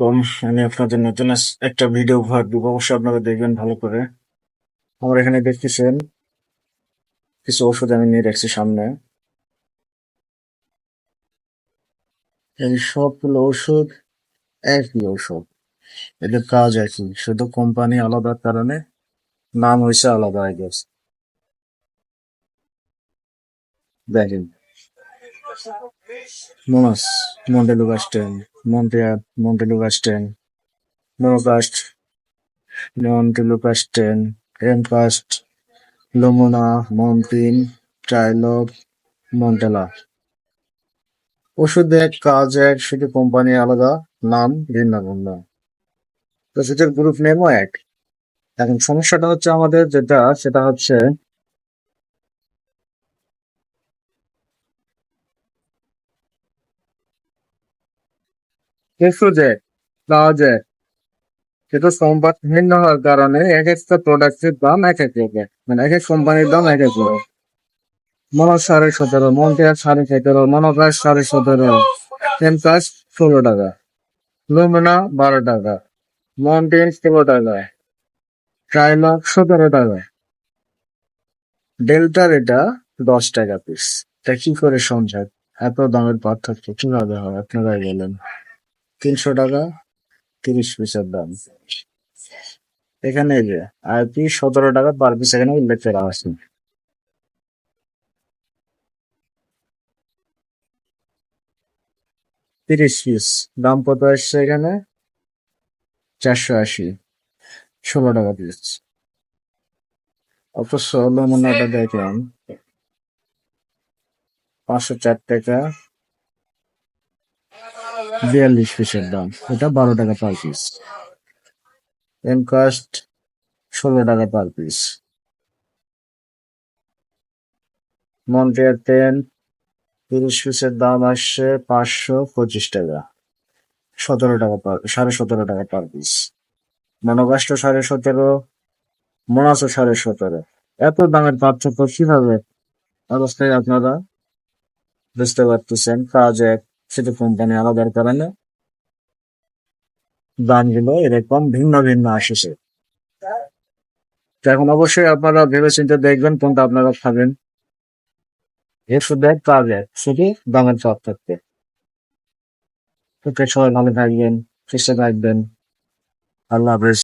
কম আমি আপনাদের নতুন একটা ভিডিও উপহার দিব। অবশ্যই আপনারা দেখবেন ভালো করে। আমার এখানে দেখতেছেন কিছু ওষুধ আমি নিয়ে রাখছি সামনে। এই সবগুলো ওষুধ একই ওষুধ। এদের কাজ একই, শুধু কোম্পানি আলাদার কারণে নাম হয়েছে আলাদা আই গেস দেখেন। মোনাস মন্টেলুগাস্টেন মন্টিয়ার মন্টেলুগাস্টেন নোকাস্ট মন্টেলুগাস্টেন এমকাস্ট লোমোনা মন্টিন ট্রাইলব মন্টেলা ওষুধের কাজ এক শুধু কোম্পানি আলাদা, নাম ভিন্ন ভিন্ন তো সেটার গ্রুপ নেমও এক। এখন সমস্যাটা হচ্ছে আমাদের যেটা, সেটা হচ্ছে ওষুধে কাজ এক সেটা সম্পাদ ভিন্ন হওয়ার কারণে এক একটা প্রোডাক্টের দাম এক এক রকম। মানে এক এক কোম্পানির দাম এক এক মনোজ সাড়ে সতেরো মন্টিয়ার সাড়ে সতেরো মনোকাশ সাড়ে সতেরো এমকাশ ষোলো টাকা, লুমিনা বারো টাকা মন্টেন ষোলো টাকা, ট্রাইলক সতেরো টাকা। ডেল্টার এটা দশ টাকা পিস তা কি করে সম্ভব? এত দামের পার্থক্য কীভাবে হয়? আপনারাই বলেন। তিনশো টাকা, তিরিশ পিসের দাম। এখানে যে আর পিস সতেরো টাকা পার পিস, এখানে উল্লেখ করা আছে। তিরিশ পিস, দাম কত আসছে এখানে? চারশো আশি, ষোলো টাকা পিস। অথচ নমুনাটা দেখলাম, পাঁচশো চার টাকা। বিয়াল্লিশ পিসের দাম। এটা বারো টাকা পার পিস এম কাস্ট ষোলো টাকা পার পিস মন্টিয়ার টেন তিরিশ পিসের দাম আসছে পাঁচশো পঁচিশ টাকা। সতেরো টাকা পার সাড়ে সতেরো টাকা পার পিস মনোকাষ্ট সাড়ে সতেরো মোনাসো সাড়ে সতেরো। এত দামের পার্থক্য কীভাবে? অবস্থায় আপনারা বুঝতে পারতেছেন। কাজ এক সেটা কোম্পানি আলাদার কারণে দামগুলো এরকম ভিন্ন ভিন্ন আসেছে। এখন অবশ্যই আপনারা ভেবে চিন্তে দেখবেন কোনটা আপনারা খাবেন। এর শুধু এক কাজ এক শুধু দামের পার্থক্য ওকে সবাই ভালো থাকবেন, সুস্থ থাকবেন। আল্লাহ হাফেজ।